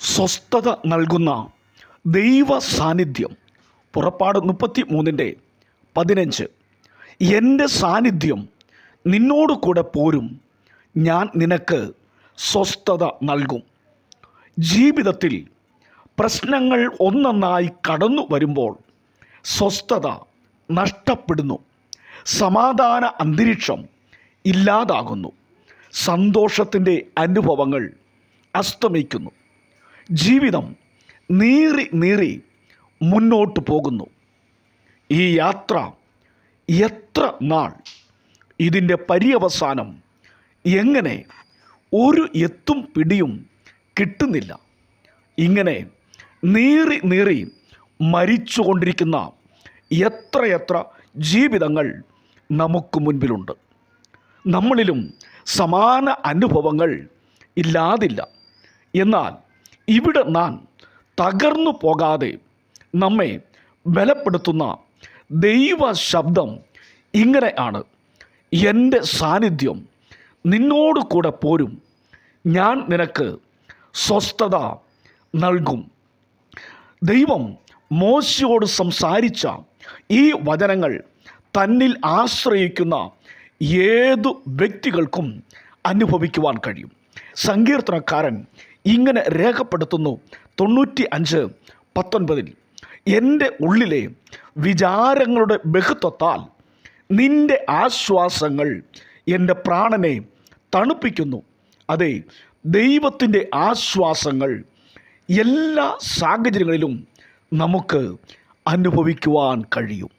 സ്വസ്ഥത നൽകുന്ന ദൈവ സാന്നിധ്യം പുറപ്പാട് മുപ്പത്തി മൂന്നിന്റെ പതിനഞ്ച്. എന്റെ സാന്നിധ്യം നിന്നോട് കൂടെ പോരും. ഞാൻ നിനക്ക് സ്വസ്ഥത നൽകും. ജീവിതത്തിൽ പ്രശ്നങ്ങൾ ഒന്നൊന്നായി കടന്നു വരുമ്പോൾ സ്വസ്ഥത നഷ്ടപ്പെടുന്നു. സമാധാന അന്തരീക്ഷം ഇല്ലാതാകുന്നു. സന്തോഷത്തിന്റെ അനുഭവങ്ങൾ അസ്തമിക്കുന്നു. ജീവിതം നീറി നീറി മുന്നോട്ട് പോകുന്നു. ഈ യാത്ര എത്ര നാൾ? ഇതിന്റെ പര്യവസാനം എങ്ങനെ ഒരു എത്തും പിടിയും കിട്ടുന്നില്ല. ഇങ്ങനെ നീറി നീറി മരിച്ചുകൊണ്ടിരിക്കുന്ന എത്രയെത്ര ജീവിതങ്ങൾ നമുക്ക് മുൻപിലുണ്ട്. നമ്മളിലും സമാന അനുഭവങ്ങൾ ഇല്ലാതില്ല. എന്നാൽ ഇവിടെ നാം തകർന്നു പോകാതെ നമ്മെ ബലപ്പെടുത്തുന്ന ദൈവ ശബ്ദം ഇങ്ങനെ ആണ്. എന്റെ സാന്നിധ്യം നിന്നോട് കൂടെ പോരും. ഞാൻ നിനക്ക് സ്വസ്ഥത നൽകും. ദൈവം മോശയോട് സംസാരിച്ച ഈ വചനങ്ങൾ തന്നിൽ ആശ്രയിക്കുന്ന ഏതു വ്യക്തികൾക്കും അനുഭവിക്കുവാൻ കഴിയും. സങ്കീർത്തനക്കാരൻ ഇങ്ങനെ രേഖപ്പെടുത്തുന്നു. തൊണ്ണൂറ്റി അഞ്ച് പത്തൊൻപതിൽ എന്റെ ഉള്ളിലെ വിചാരങ്ങളുടെ ബഹുത്വത്താൽ നിന്റെ ആശ്വാസങ്ങൾ എന്റെ പ്രാണനെ തണുപ്പിക്കുന്നു. അതെ ദൈവത്തിന്റെ ആശ്വാസങ്ങൾ എല്ലാ സാഹചര്യങ്ങളിലും നമുക്ക് അനുഭവിക്കുവാൻ കഴിയും.